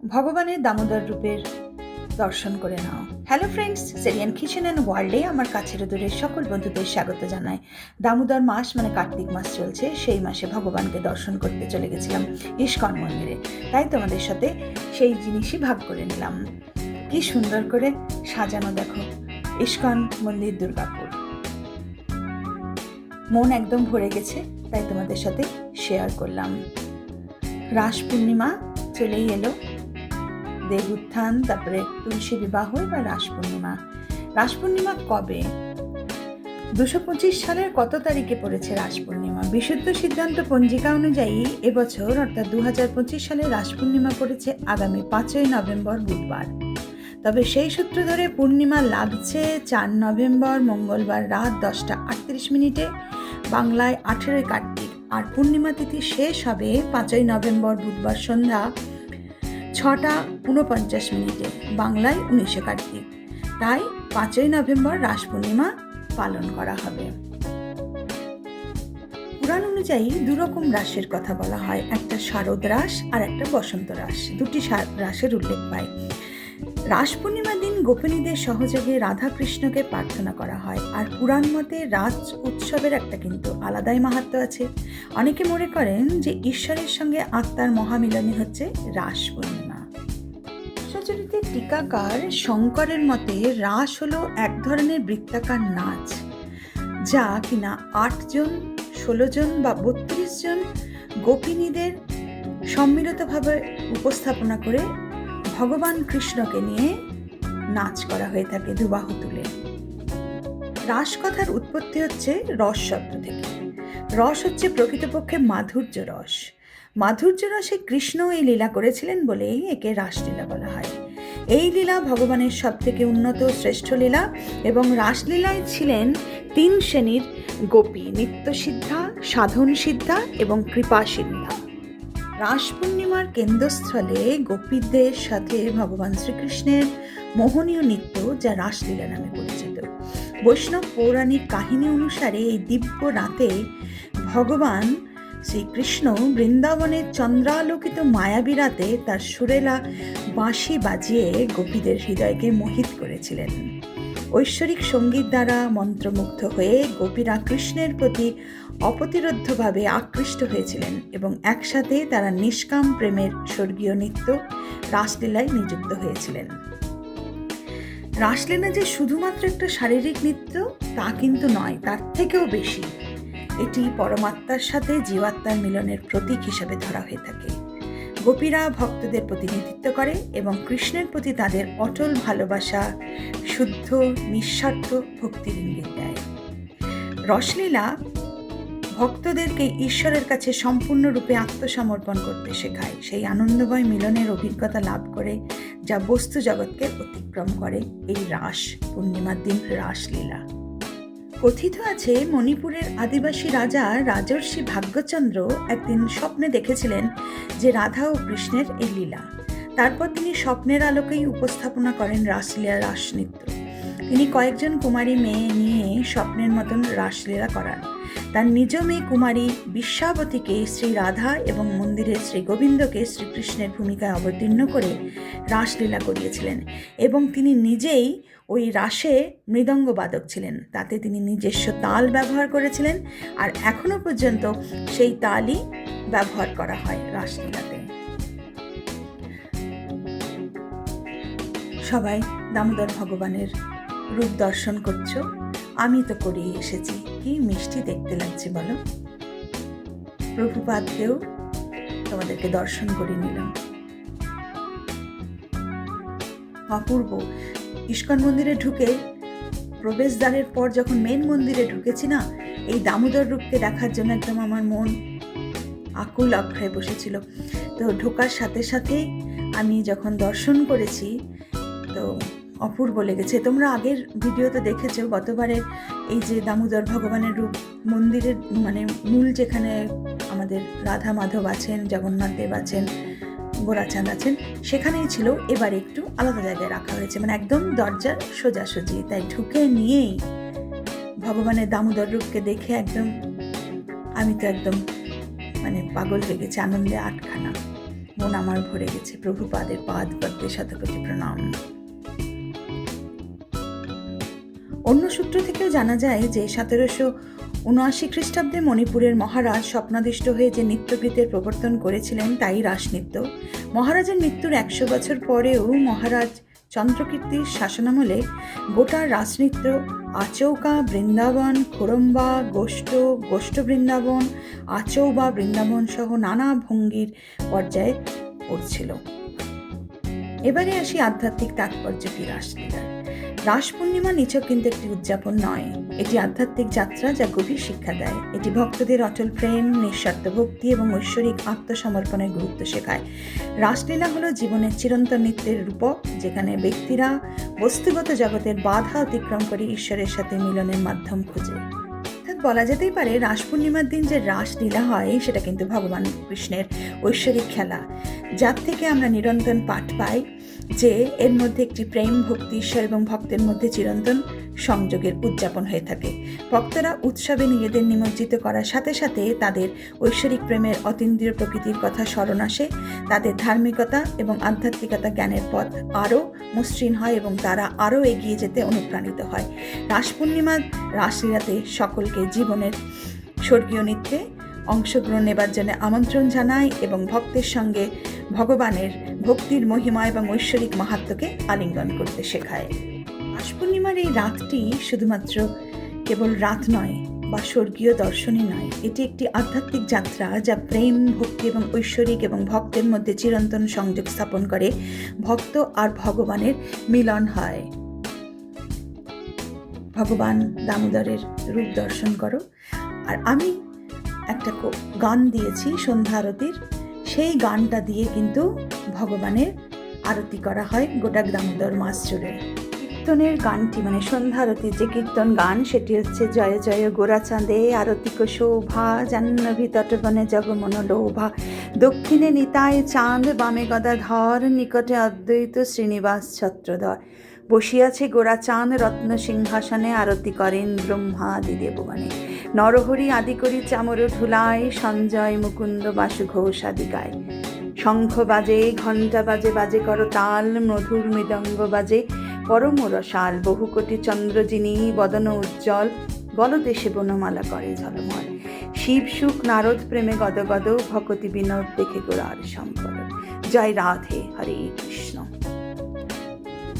ভগবানের দামোদর রূপের দর্শন করে নাও। হ্যালো ফ্রেন্ডস সেরিয়ান কিচেন অ্যান্ড ওয়ার্ল্ডে আমার কাছের দূরের সকল বন্ধুদের স্বাগত জানাই। দামোদর মাস মানে কার্তিক মাস চলছে, সেই মাসে ভগবানকে দর্শন করতে চলে গেছিলাম ইস্কন মন্দিরে তাই তোমাদের সাথে সেই জিনিসই ভাগ করে নিলাম। কি সুন্দর করে সাজানো দেখো ইস্কন মন্দির দুর্গাপুর। মন একদম ভরে গেছে, তাই তোমাদের সাথে শেয়ার করলাম। রাস পূর্ণিমা চলেই এলো। দেব উত্থান তারপরে তুলসী বিবাহ বা রাস পূর্ণিমা। রাস পূর্ণিমা কবে? দুশো পঁচিশ সালের কত তারিখে পড়েছে রাস পূর্ণিমা? বিশুদ্ধ সিদ্ধান্ত পঞ্জিকা অনুযায়ী এবছর অর্থাৎ দু হাজার পঁচিশ সালে রাস পূর্ণিমা পড়েছে আগামী পাঁচই নভেম্বর বুধবার। তবে সেই সূত্র ধরে পূর্ণিমা লাগছে চার নভেম্বর, মঙ্গলবার রাত দশটা আটত্রিশ মিনিটে, বাংলায় আঠেরোই কার্তিক। আর পূর্ণিমা তিথি শেষ হবে পাঁচই নভেম্বর বুধবার সন্ধ্যা ছটা উনপঞ্চাশ মিনিটে, বাংলায় উনিশে কার্তিক। তাই পাঁচই নভেম্বর রাস পূর্ণিমা পালন করা হবে। পুরাণ অনুযায়ী দুরকম রাসের কথা বলা হয়। একটা শারদ রাস আর একটা বসন্ত রাস। দুটি রাসের উল্লেখ পায় রাস পূর্ণিমার দিন গোপিনীদের সহযোগে রাধা কৃষ্ণকে প্রার্থনা করা হয়। আর পুরাণ মতে রাজ উৎসবের একটা কিন্তু আলাদাই মাহাত্ম আছে। অনেকে মনে করেন যে ঈশ্বরের সঙ্গে আত্মার মহামিলনী হচ্ছে রাস পূর্ণিমা। সচরিতের টিকাকার শঙ্করের মতে রাস হলো এক ধরনের বৃত্তাকার নাচ, যা কিনা আটজন ষোলো জন বা বত্রিশ জন গোপিনীদের সম্মিলিতভাবে উপস্থাপনা করে ভগবান কৃষ্ণকে নিয়ে নাচ করা হয়ে থাকে দুবাহু তুলে। রাস কথার উৎপত্তি হচ্ছে রস শব্দ থেকে। রস হচ্ছে প্রকৃতপক্ষে মাধুর্য রস। মাধুর্য রসে কৃষ্ণ এই লীলা করেছিলেন বলেই একে রাসলীলা বলা হয়। এই লীলা ভগবানের সব থেকে উন্নত শ্রেষ্ঠ লীলা এবং রাসলীলায় ছিলেন তিন শ্রেণির গোপী, নিত্যসিদ্ধা সাধন সিদ্ধা এবং কৃপা সিদ্ধা রাস পূর্ণিমার কেন্দ্রস্থলে গোপীদের সাথে ভগবান শ্রীকৃষ্ণের মোহনীয় নৃত্য যা রাসলীলা নামে পরিচিত। বৈষ্ণব পৌরাণিক কাহিনী অনুসারে এই দিব্য রাতে ভগবান শ্রীকৃষ্ণ বৃন্দাবনের চন্দ্রালোকিত মায়াবী রাতে তার সুরেলা বাঁশি বাজিয়ে গোপীদের হৃদয়কে মোহিত করেছিলেন। ঐশ্বরিক সংগীত দ্বারা মন্ত্রমুগ্ধ হয়ে গোপীরা কৃষ্ণের প্রতি অপ্রতিরোধ্যভাবে আকৃষ্ট হয়েছিলেন এবং একসাথে তারা নিষ্কাম প্রেমের স্বর্গীয় নৃত্য রাসলীলায় নিযুক্ত হয়েছিলেন। রাসলীলা যে শুধুমাত্র একটা শারীরিক নৃত্য, তা কিন্তু নয়, তার থেকেও বেশি। এটি পরমাত্মার সাথে জীবাত্মার মিলনের প্রতীক হিসাবে ধরা হয়ে থাকে। গোপীরা ভক্তদের প্রতিনিধিত্ব করে এবং কৃষ্ণের প্রতি তাদের অটল ভালোবাসা, শুদ্ধ, নিঃস্বার্থ ভক্তির ইঙ্গিত দেয়। রসলীলা ভক্তদেরকে ঈশ্বরের কাছে সম্পূর্ণরূপে আত্মসমর্পণ করতে শেখায়। সেই আনন্দময় মিলনের অভিজ্ঞতা লাভ করে, যা বস্তু জগৎকে অতিক্রম করে। এই রাস, পূর্ণিমার দিন রাসলীলা। কথিত আছে, মণিপুরের আদিবাসী রাজা রাজর্ষি ভাগ্যচন্দ্র একদিন স্বপ্নে দেখেছিলেন যে রাধা ও কৃষ্ণের এই লীলা। তারপর তিনি স্বপ্নের আলোকেই উপস্থাপনা করেন রাসলীলা রাস নৃত্য তিনি কয়েকজন কুমারী মেয়ে নিয়ে স্বপ্নের মতন রাসলীলা করান। তার নিজ মেয়ে কুমারী বিশ্বাবতীকে শ্রী রাধা এবং মন্দিরের শ্রী গোবিন্দকে শ্রীকৃষ্ণের ভূমিকায় অবতীর্ণ করে রাসলীলা করিয়েছিলেন এবং তিনি নিজেই ওই রাসে মৃদঙ্গ বাদক ছিলেন। তাতে তিনি নিজস্ব তাল ব্যবহার করেছিলেন আর এখনও পর্যন্ত সেই তালই ব্যবহার করা হয় রাসলীলাতে। সবাই দামোদর ভগবানের রূপ দর্শন করছ। আমি তো করেই এসেছি। কি মিষ্টি দেখতে লাগছে বলো। প্রভুপাদকেও তোমাদেরকে দর্শন করে নিলাম অপূর্ব ইস্কন মন্দিরে ঢুকে প্রবেশদ্বারের পর যখন মেন মন্দিরে ঢুকেছি না, এই দামোদর রূপকে দেখার জন্য একদম আমার মন আকুল আগ্রহে বসেছিল। তো ঢোকার সাথে সাথেই আমি যখন দর্শন করেছি, তো অপূর্ব লেগেছে। তোমরা আগের ভিডিওতে দেখেছ গতবারে এই যে দামোদর ভগবানের রূপ, মন্দিরের মানে মূল যেখানে আমাদের রাধা মাধব আছেন, জগন্নাথ দেব আছেন গোরাচাঁদ আছেন সেখানেই ছিল, এবার একটু আলাদা জায়গায় রাখা হয়েছে। মানে একদম দরজার সোজাসুজি, তাই ঢুকে নিয়েই ভগবানের দামোদর রূপকে দেখে একদম আমি তো একদম মানে পাগল হয়ে গেছি, আনন্দে আটখানা। মন আমার ভরে গেছে, প্রভুপাদের পাদ পদ্মে শতকোটি প্রণাম। অন্য সূত্র থেকেও জানা যায় যে সতেরোশো উনআশি খ্রিস্টাব্দে মণিপুরের মহারাজ স্বপ্নাদিষ্ট হয়ে যে নৃত্যগীতের প্রবর্তন করেছিলেন, তাই রাসনৃত্য। মহারাজের মৃত্যুর একশো বছর পরেও মহারাজ চন্দ্রকীর্তির শাসনামলে গোটা রাসনৃত্য, আচৌকা, বৃন্দাবন, খোরম্বা, গোষ্ঠ গোষ্ঠ বৃন্দাবন, আচৌবা বৃন্দাবন সহ নানা ভঙ্গির পর্যায়ে পড়ছিল। এবারে আসি আধ্যাত্মিক তাৎপর্য কি রাসলীলার? রাস পূর্ণিমা নিছক কিন্তু একটি উদযাপন নয়। এটি আধ্যাত্মিক যাত্রা যা গভীর শিক্ষা দেয়। এটি ভক্তদের অটল প্রেম, নিঃস্বার্থ ভক্তি এবং ঐশ্বরিক আত্মসমর্পণের গুরুত্ব শেখায়। রাসলীলা হলো জীবনের চিরন্তন নৃত্যের রূপক, যেখানে ব্যক্তিরা বস্তুগত জগতের বাধা অতিক্রম করে ঈশ্বরের সাথে মিলনের মাধ্যম খুঁজে। অর্থাৎ বলা যেতেই পারে, রাস পূর্ণিমার দিন যে রাসলীলা হয়, সেটা কিন্তু ভগবান কৃষ্ণের ঐশ্বরিক খেলা, যার থেকে আমরা নিরন্তর পাঠ পাই। যে এর মধ্যে একটি প্রেম, ভক্তি, ঈশ্বর এবং ভক্তের মধ্যে চিরন্তন সংযোগের উদযাপন হয়ে থাকে। ভক্তরা উৎসবে নিজেদের নিমজ্জিত করার সাথে সাথে তাদের ঐশ্বরিক প্রেমের অতীন্দ্রিয় প্রকৃতির কথা স্মরণ আসে। তাদের ধার্মিকতা এবং আধ্যাত্মিকতা জ্ঞানের পথ আরও মসৃণ হয় এবং তারা আরও এগিয়ে যেতে অনুপ্রাণিত হয়। রাস পূর্ণিমার রাসলীলাতে সকলকে জীবনের স্বর্গীয় নৃত্যে অংশগ্রহণ নেবার জন্য আমন্ত্রণ জানায় এবং ভক্তের সঙ্গে ভগবানের ভক্তির মহিমা এবং ঐশ্বরিক মাহাত্ম্যকে আলিঙ্গন করতে শেখায়। রাস পূর্ণিমার এই রাতটি শুধুমাত্র কেবল রাত নয় বা স্বর্গীয় দর্শনই নয়, এটি একটি আধ্যাত্মিক যাত্রা যা প্রেম, ভক্তি এবং ঐশ্বরিক এবং ভক্তের মধ্যে চিরন্তন সংযোগ স্থাপন করে ভক্ত আর ভগবানের মিলন হয়। ভগবান দামোদরের রূপ দর্শন করো। আর আমি একটা গান দিয়েছি সন্ধ্যা আরতির। সেই গানটা দিয়ে কিন্তু ভগবানের আরতি করা হয় গোটা দামোদর মাস জুড়ে। কীর্তনের গানটি মানে সন্ধ্যা আরতির যে কীর্তন গান, সেটি হচ্ছে জয় জয় গোরা চাঁদে আরতিক শোভা, জাহ্নবী তটবনে জগমন লোভা দক্ষিণে নিতায় চাঁদ, বামে গদাধর, নিকটে অদ্বৈত শ্রীনিবাস ছত্রধর বসিয়াছে গোরা চাঁদ, রত্ন সিংহাসনে আরতি করেন ব্রহ্মাদি দেবগণে নরহরি আদি করি চামর ধুলায় সঞ্জয় মুকুন্দ বাসু ঘোষ আদি গায় শঙ্খ বাজে, ঘণ্টা বাজে বাজে কর তাল মধুর মৃদঙ্গ বাজে, পরম রসাল, বহু কোটি চন্দ্রজিনী বদন উজ্জ্বল গলদেশে বনমালা করে ঝলমল। শিব, সুখ, নারদ, প্রেমে গদ গদ ভকতি বিনোদ দেখে গোড়ার সম্পদ। জয় রাধে হরে কৃষ্ণ।